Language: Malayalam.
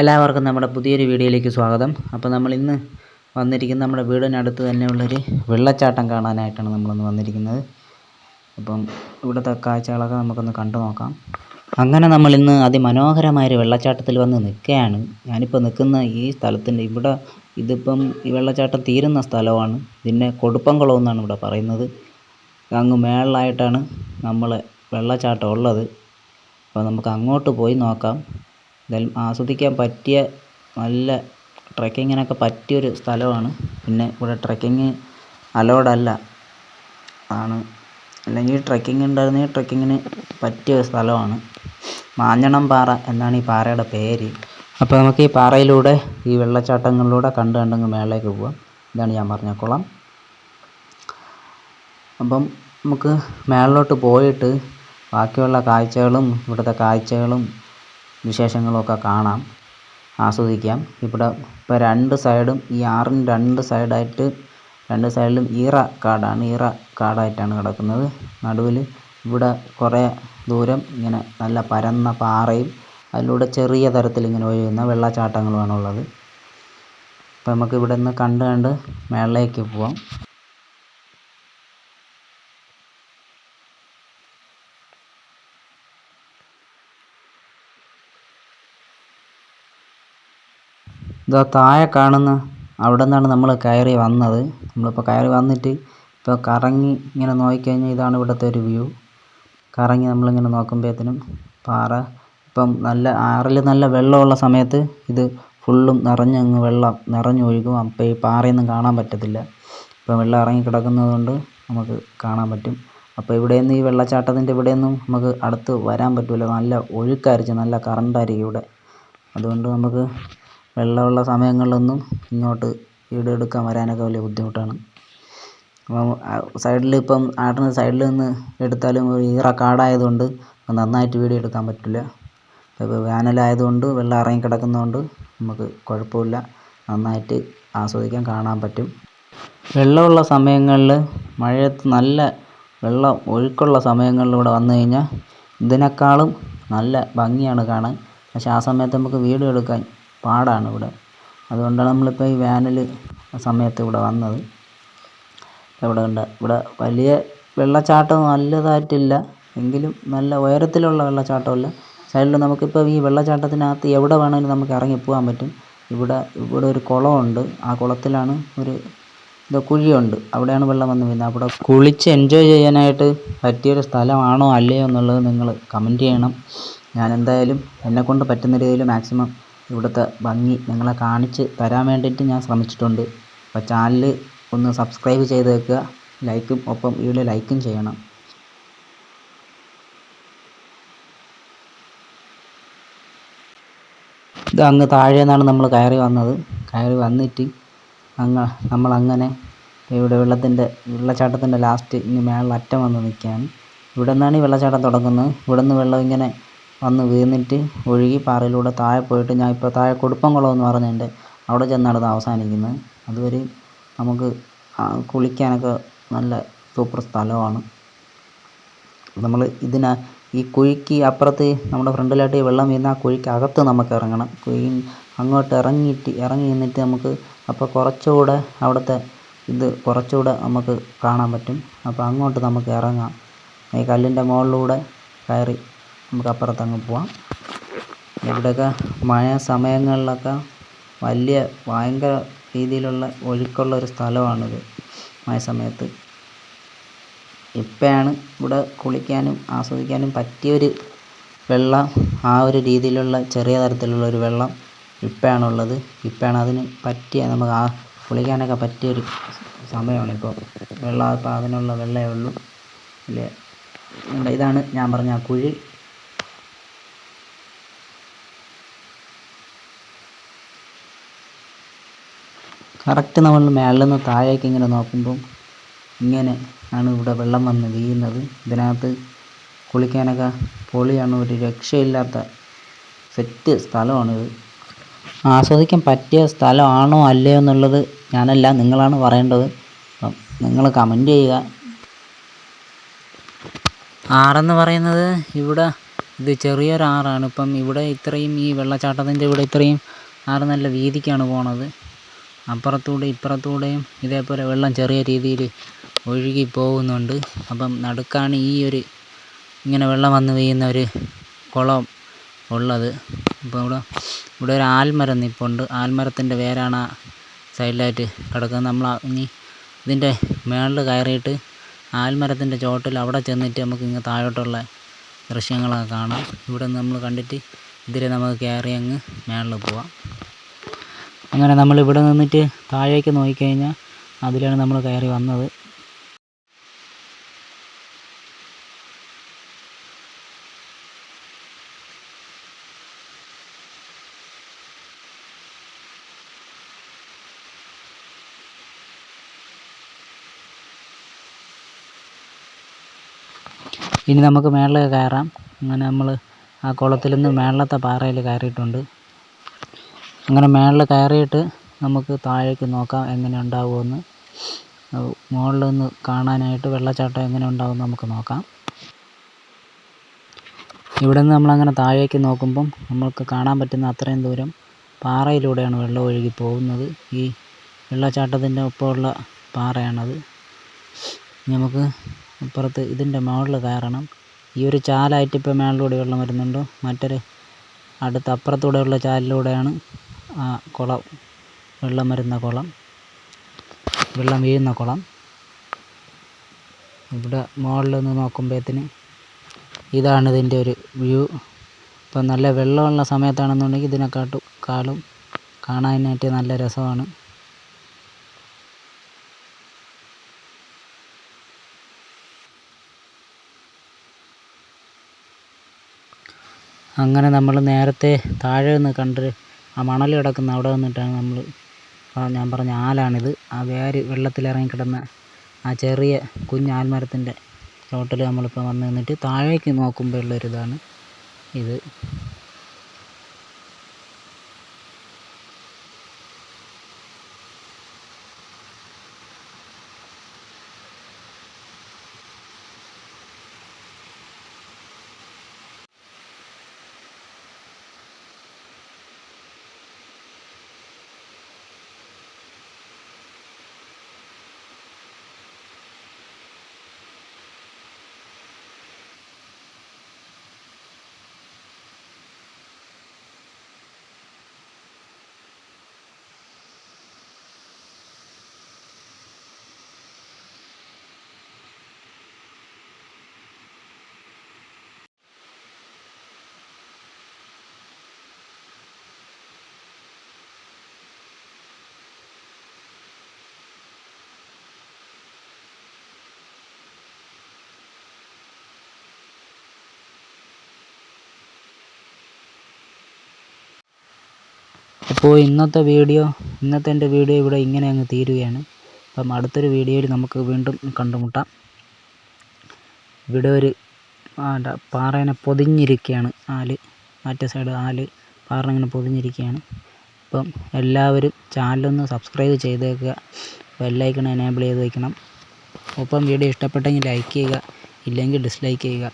എല്ലാവർക്കും നമ്മുടെ പുതിയൊരു വീഡിയോയിലേക്ക് സ്വാഗതം. അപ്പോൾ നമ്മൾ ഇന്ന് വന്നിരിക്കുന്ന നമ്മുടെ വീടിനടുത്ത് തന്നെയുള്ളൊരു വെള്ളച്ചാട്ടം കാണാനായിട്ടാണ് നമ്മളിന്ന് വന്നിരിക്കുന്നത്. അപ്പം ഇവിടുത്തെ കാഴ്ചകളൊക്കെ നമുക്കൊന്ന് കണ്ടു നോക്കാം. അങ്ങനെ നമ്മൾ ഇന്ന് അതിമനോഹരമായൊരു വെള്ളച്ചാട്ടത്തിൽ വന്ന് നിൽക്കുകയാണ്. ഞാനിപ്പോൾ നിൽക്കുന്ന ഈ സ്ഥലത്തിന്റെ ഇവിടെ ഇതിപ്പം ഈ വെള്ളച്ചാട്ടം തീരുന്ന സ്ഥലമാണ്. ഇതിനെ കൊടുപ്പംകുളം എന്നാണ് ഇവിടെ പറയുന്നത്. അങ്ങ് മേളിലായിട്ടാണ് നമ്മൾ വെള്ളച്ചാട്ടം ഉള്ളത്. അപ്പോൾ നമുക്ക് അങ്ങോട്ട് പോയി നോക്കാം. എന്തായാലും ആസ്വദിക്കാൻ പറ്റിയ നല്ല ട്രക്കിങ്ങിനൊക്കെ പറ്റിയൊരു സ്ഥലമാണ്. പിന്നെ ഇവിടെ ട്രക്കിങ് അലോഡ് അല്ല ആണ്. അല്ലെങ്കിൽ ട്രെക്കിംഗ് ഉണ്ടായിരുന്നെങ്കിൽ ട്രക്കിങ്ങിന് പറ്റിയ ഒരു സ്ഥലമാണ്. മാഞ്ഞണം പാറ എന്നാണ് ഈ പാറയുടെ പേര്. അപ്പോൾ നമുക്ക് ഈ പാറയിലൂടെ ഈ വെള്ളച്ചാട്ടങ്ങളിലൂടെ കണ്ട് കണ്ടങ്ങ് മേളിലേക്ക് പോവാം. ഇതാണ് ഞാൻ പറഞ്ഞ കുളം. അപ്പം നമുക്ക് മേളിലോട്ട് പോയിട്ട് ബാക്കിയുള്ള കാഴ്ചകളും ഇവിടുത്തെ കാഴ്ചകളും വിശേഷങ്ങളും ഒക്കെ കാണാം ആസ്വദിക്കാം. ഇവിടെ ഇപ്പോൾ രണ്ട് സൈഡും ഈ ആറിന് രണ്ട് സൈഡായിട്ട് രണ്ട് സൈഡിലും ഈറ കാടാണ്. ഈറ കാടായിട്ടാണ് കിടക്കുന്നത്. നടുവിൽ ഇവിടെ കുറേ ദൂരം ഇങ്ങനെ നല്ല പരന്ന പാറയും അതിലൂടെ ചെറിയ തരത്തിൽ ഇങ്ങനെ ഒഴുകുന്ന വെള്ളച്ചാട്ടങ്ങളുമാണുള്ളത്. അപ്പോൾ നമുക്ക് ഇവിടെ നിന്ന് കണ്ട് കണ്ട് മേളിലേക്ക് പോവാം. ഇതാ താഴെ കാണുന്ന അവിടെ നിന്നാണ് നമ്മൾ കയറി വന്നത്. നമ്മളിപ്പോൾ കയറി വന്നിട്ട് ഇപ്പോൾ കറങ്ങി ഇങ്ങനെ നോക്കിക്കഴിഞ്ഞാൽ ഇതാണ് ഇവിടുത്തെ ഒരു വ്യൂ. കറങ്ങി നമ്മളിങ്ങനെ നോക്കുമ്പോഴത്തേനും പാറ. ഇപ്പം നല്ല ആറിൽ നല്ല വെള്ളമുള്ള സമയത്ത് ഇത് ഫുള്ളും നിറഞ്ഞങ്ങ് വെള്ളം നിറഞ്ഞൊഴുകും. അപ്പോൾ ഈ പാറയൊന്നും കാണാൻ പറ്റത്തില്ല. ഇപ്പം വെള്ളം ഇറങ്ങി കിടക്കുന്നത് കൊണ്ട് നമുക്ക് കാണാൻ പറ്റും. അപ്പോൾ ഇവിടെയൊന്നും ഈ വെള്ളച്ചാട്ടത്തിന്റെ ഇവിടെയൊന്നും നമുക്ക് അടുത്ത് വരാൻ പറ്റില്ല നല്ല ഒഴുക്കായിരിക്കും. നല്ല കറണ്ടായിരിക്കും ഇവിടെ. അതുകൊണ്ട് നമുക്ക് വെള്ളമുള്ള സമയങ്ങളിലൊന്നും ഇങ്ങോട്ട് വീഡിയോ എടുക്കാൻ വരാനൊക്കെ വലിയ ബുദ്ധിമുട്ടാണ്. അപ്പം സൈഡിൽ ഇപ്പം ആട്ടിന് സൈഡിൽ നിന്ന് എടുത്താലും ഈറ കാടായതുകൊണ്ട് നന്നായിട്ട് വീഡിയോ എടുക്കാൻ പറ്റില്ല ഇപ്പോൾ വേനലായതുകൊണ്ട് വെള്ളം ഇറങ്ങി കിടക്കുന്നതുകൊണ്ട് നമുക്ക് കുഴപ്പമില്ല. നന്നായിട്ട് ആസ്വദിക്കാൻ കാണാൻ പറ്റും. വെള്ളമുള്ള സമയങ്ങളിൽ മഴയത്ത് നല്ല വെള്ളം ഒഴുക്കുള്ള സമയങ്ങളിൽ വന്നു കഴിഞ്ഞാൽ ഇതിനേക്കാളും നല്ല ഭംഗിയാണ് കാണാൻ. പക്ഷേ ആ സമയത്ത് നമുക്ക് വീഡിയോ എടുക്കാൻ പാടാണ് ഇവിടെ. അതുകൊണ്ടാണ് നമ്മളിപ്പോൾ ഈ വേനൽ സമയത്ത് ഇവിടെ വന്നത്. ഇവിടെ ഉണ്ട് ഇവിടെ വലിയ വെള്ളച്ചാട്ടം നല്ലതായിട്ടില്ല. എങ്കിലും നല്ല ഉയരത്തിലുള്ള വെള്ളച്ചാട്ടമല്ല. സൈഡിൽ നമുക്കിപ്പോൾ ഈ വെള്ളച്ചാട്ടത്തിനകത്ത് എവിടെ വേണമെങ്കിലും നമുക്ക് ഇറങ്ങി പോകാൻ പറ്റും. ഇവിടെ ഇവിടെ ഒരു കുളമുണ്ട്. ആ കുളത്തിലാണ് ഒരു ഇത് കുഴിയുണ്ട്. അവിടെയാണ് വെള്ളം വന്ന് വീഴുന്നത്. അവിടെ കുളിച്ച് എൻജോയ് ചെയ്യാനായിട്ട് പറ്റിയൊരു സ്ഥലമാണോ അല്ലയോ എന്നുള്ളത് നിങ്ങൾ കമന്റ് ചെയ്യണം. ഞാൻ എന്തായാലും എന്നെക്കൊണ്ട് പറ്റുന്ന രീതിയിൽ മാക്സിമം ഇവിടുത്തെ ഭംഗി നിങ്ങളെ കാണിച്ച് തരാൻ വേണ്ടിയിട്ട് ഞാൻ ശ്രമിച്ചിട്ടുണ്ട്. അപ്പോൾ ചാനൽ ഒന്ന് സബ്സ്ക്രൈബ് ചെയ്ത് വെക്കുക. ലൈക്കും ഒപ്പം വീഡിയോ ലൈക്കും ചെയ്യണം. ഇത് അങ്ങ് താഴെ നിന്നാണ് നമ്മൾ കയറി വന്നത്. കയറി വന്നിട്ട് അങ്ങ് നമ്മളങ്ങനെ ഇവിടെ വെള്ളത്തിന്റെ വെള്ളച്ചാട്ടത്തിന്റെ ലാസ്റ്റ് ഇനി മേളിൽ അറ്റം വന്ന് നിൽക്കുകയാണ്. ഇവിടെ നിന്നാണ് ഈ വെള്ളച്ചാട്ടം തുടങ്ങുന്നത്. ഇവിടെ നിന്ന് വെള്ളം ഇങ്ങനെ വന്ന് വീണിട്ട് ഒഴുകി പാറയിലൂടെ താഴെ പോയിട്ട് ഞാൻ ഇപ്പോൾ താഴെ കൊടുപ്പംകുളം എന്ന് പറഞ്ഞുണ്ട് അവിടെ ചെന്നാണ് ഇത് അവസാനിക്കുന്നത്. അതുവരെ നമുക്ക് കുളിക്കാനൊക്കെ നല്ല സൂപ്പർ സ്ഥലമാണ്. നമ്മൾ ഇതിന് ഈ കുഴിക്ക് അപ്പുറത്ത് നമ്മുടെ ഫ്രണ്ടിലായിട്ട് വെള്ളം വീഴുന്ന ആ കുഴിക്ക് അകത്ത് നമുക്ക് ഇറങ്ങണം. കുഴി അങ്ങോട്ട് ഇറങ്ങിയിട്ട് ഇറങ്ങി നിന്നിട്ട് നമുക്ക് അപ്പോൾ കുറച്ചുകൂടെ അവിടുത്തെ ഇത് കുറച്ചുകൂടെ നമുക്ക് കാണാൻ പറ്റും. അപ്പോൾ അങ്ങോട്ട് നമുക്ക് ഇറങ്ങാം. ഈ കല്ലിന്റെ മുകളിലൂടെ കയറി നമുക്ക് അപ്പുറത്തങ്ങ് പോവാം. ഇവിടെയൊക്കെ മഴ സമയങ്ങളിലൊക്കെ വലിയ ഭയങ്കര രീതിയിലുള്ള ഒഴുക്കുള്ള ഒരു സ്ഥലമാണിത് മഴ സമയത്ത്. ഇപ്പോഴാണ് ഇവിടെ കുളിക്കാനും ആസ്വദിക്കാനും പറ്റിയൊരു വെള്ളം ആ ഒരു രീതിയിലുള്ള ചെറിയ തരത്തിലുള്ള ഒരു വെള്ളം ഇപ്പോഴാണുള്ളത് ഇപ്പോഴാണ് അതിന് പറ്റിയ നമുക്ക് ആ കുളിക്കാനൊക്കെ പറ്റിയൊരു സമയമാണ് ഇപ്പോൾ. വെള്ളം ഇപ്പോൾ അതിനുള്ള വെള്ളമേ ഉള്ളൂ. ഇല്ലേ? ഇതാണ് ഞാൻ പറഞ്ഞ ആ കുഴി. കറക്റ്റ് നമ്മൾ മേളിൽ നിന്ന് താഴേക്ക് ഇങ്ങനെ നോക്കുമ്പം ഇങ്ങനെ ആണ് ഇവിടെ വെള്ളം വന്ന് വീഴുന്നത്. ഇതിനകത്ത് കുളിക്കാനൊക്കെ പൊളിയാണ്. ഒരു രക്ഷയില്ലാത്ത സെറ്റ് സ്ഥലമാണിത് ആസ്വദിക്കാൻ പറ്റിയ സ്ഥലമാണോ അല്ലയോ എന്നുള്ളത് ഞാനല്ല നിങ്ങളാണ് പറയേണ്ടത്. അപ്പം നിങ്ങൾ കമന്റ് ചെയ്യുക. ആറെന്ന് പറയുന്നത് ഇവിടെ ഇത് ചെറിയൊരു ആറാണ് ഇപ്പം ഇവിടെ ഇത്രയും ഈ വെള്ളച്ചാട്ടത്തിന്റെ ഇവിടെ ഇത്രയും ആറ് നല്ല വീതിക്കാണ് പോണത്. അപ്പുറത്തൂടെ ഇപ്പുറത്തൂടെയും ഇതേപോലെ വെള്ളം ചെറിയ രീതിയിൽ ഒഴുകി പോകുന്നുണ്ട്. അപ്പം നടുക്കാണ് ഈ ഒരു ഇങ്ങനെ വെള്ളം വന്ന് വീഴുന്ന ഒരു കുളം ഉള്ളത്. അപ്പോൾ ഇവിടെ ഇവിടെ ഒരു ആൽമരം നിൽപ്പുണ്ട് ആൽമരത്തിന്റെ വേരാണ് ആ സൈഡിലായിട്ട് കിടക്കുന്നത്. നമ്മൾ ഇനി ഇതിന്റെ മേളിൽ കയറിയിട്ട് ആൽമരത്തിന്റെ ചോട്ടിൽ അവിടെ ചെന്നിട്ട് നമുക്ക് ഇങ്ങ് താഴോട്ടുള്ള ദൃശ്യങ്ങളൊക്കെ കാണാം. ഇവിടെ നമ്മൾ കണ്ടിട്ട് ഇതിൽ നമുക്ക് കയറി അങ്ങ് മേളിൽ പോവാം. അങ്ങനെ നമ്മൾ ഇവിടെ നിന്നിട്ട് താഴേക്ക് നോക്കിക്കഴിഞ്ഞാൽ അതിലാണ് നമ്മൾ കയറി വന്നത്. ഇനി നമുക്ക് മേളിൽ കയറാം. അങ്ങനെ നമ്മൾ ആ കുളത്തിൽ നിന്ന് മേളിലത്തെ പാറയിൽ കയറിയിട്ടുണ്ട്. അങ്ങനെ മേളിൽ കയറിയിട്ട് നമുക്ക് താഴേക്ക് നോക്കാം എങ്ങനെ ഉണ്ടാവുമെന്ന്. മുകളിൽ നിന്ന് കാണാനായിട്ട് വെള്ളച്ചാട്ടം എങ്ങനെ ഉണ്ടാവുമെന്ന് നമുക്ക് നോക്കാം. ഇവിടെ നിന്ന് നമ്മളങ്ങനെ താഴേക്ക് നോക്കുമ്പം നമുക്ക് കാണാൻ പറ്റുന്ന അത്രയും ദൂരം പാറയിലൂടെയാണ് വെള്ളം ഒഴുകി പോകുന്നത്. ഈ വെള്ളച്ചാട്ടത്തിന്റെ ഒപ്പമുള്ള പാറയാണത്. നമുക്ക് അപ്പുറത്ത് ഇതിന്റെ മുകളിൽ കയറണം. ഈ ഒരു ചാലായിട്ട് ഇപ്പോൾ മേളിലൂടെ വെള്ളം വരുന്നുണ്ടോ? മറ്റൊരു അടുത്ത അപ്പുറത്തൂടെയുള്ള ചാലിലൂടെയാണ് ആ കുളം വെള്ളം വരുന്ന കുളം വെള്ളം വീഴുന്ന കുളം. ഇവിടെ മുകളിൽ നിന്ന് നോക്കുമ്പോഴത്തേന് ഇതാണ് ഇതിന്റെ ഒരു വ്യൂ. ഇപ്പം നല്ല വെള്ളമുള്ള സമയത്താണെന്നുണ്ടെങ്കിൽ ഇതിനെക്കാട്ടും കാളും കാണാനായിട്ട് നല്ല രസമാണ്. അങ്ങനെ നമ്മൾ നേരത്തെ താഴെ നിന്ന് കണ്ട് ആ മണൽ കിടക്കുന്ന അവിടെ നിന്നിട്ടാണ് നമ്മൾ ഞാൻ പറഞ്ഞ ആലാണിത്. ആ വേര് വെള്ളത്തിലിറങ്ങി കിടന്ന ആ ചെറിയ കുഞ്ഞ് ആൽമരത്തിന്റെ ചോട്ടിൽ നമ്മളിപ്പോൾ വന്ന് നിന്നിട്ട് താഴേക്ക് നോക്കുമ്പോഴുള്ളൊരിതാണ് ഇത്. അപ്പോൾ ഇന്നത്തെ വീഡിയോ ഇന്നത്തെ എന്റെ വീഡിയോ ഇവിടെ ഇങ്ങനെ അങ്ങ് തീരുകയാണ്. അപ്പം അടുത്തൊരു വീഡിയോയിൽ നമുക്ക് വീണ്ടും കണ്ടുമുട്ടാം. ഇവിടെ ഒരു പാറേനെ പൊതിഞ്ഞിരിക്കുകയാണ്. ആൽ മറ്റേ സൈഡ് ആൽ പാറ ഇങ്ങനെ പൊതിഞ്ഞിരിക്കുകയാണ്. അപ്പം എല്ലാവരും ചാനലൊന്ന് സബ്സ്ക്രൈബ് ചെയ്തേക്കുക. ബെല്ലൈക്കൺ എനേബിൾ ചെയ്ത് വയ്ക്കണം ഒപ്പം വീഡിയോ ഇഷ്ടപ്പെട്ടെങ്കിൽ ലൈക്ക് ചെയ്യുക. ഇല്ലെങ്കിൽ ഡിസ്ലൈക്ക് ചെയ്യുക.